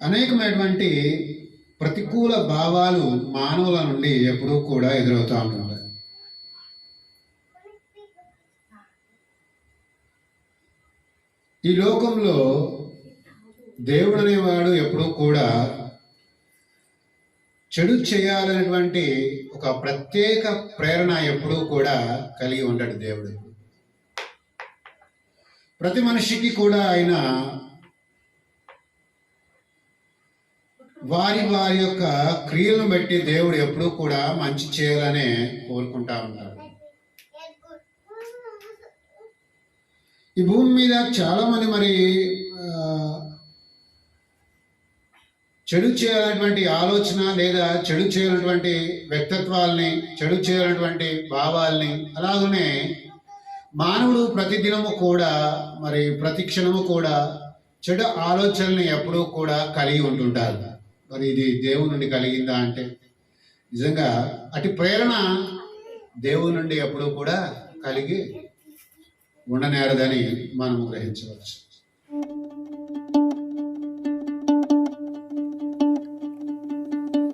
అనేకమైనటువంటి ప్రతికూల భావాలు మానవుల నుండి ఎప్పుడూ కూడా ఎదురవుతూ ఉంటుంటాయి. ఈ లోకంలో దేవుడు అనేవాడు ఎప్పుడూ కూడా చెడు చేయాలనేటువంటి ఒక ప్రత్యేక ప్రేరణ ఎప్పుడూ కూడా కలిగి ఉంటాడు దేవుడు. ప్రతి మనిషికి కూడా ఆయన వారి వారి యొక్క క్రియలను బట్టి దేవుడు ఎప్పుడూ కూడా మంచి చేయాలనే కోరుకుంటా ఉంటాడు. ఈ భూమి మీద చాలా మంది మరి చెడు చేయాలన్నటువంటి ఆలోచన లేదా చెడు చేయాలన్నటువంటి వ్యక్తిత్వాల్ని చెడు చేయాలన్నటువంటి భావాల్ని అలాగనే మానవుడు ప్రతిదినము కూడా మరి ప్రతి క్షణము కూడా చెడు ఆలోచనల్ని ఎప్పుడూ కూడా కలిగి ఉంటుంటారు. మరి ఇది దేవుని నుండి కలిగిందా అంటే నిజంగా అటు ప్రేరణ దేవుని నుండి ఎప్పుడూ కూడా కలిగి ఉండనేరదని మనం గ్రహించవచ్చు.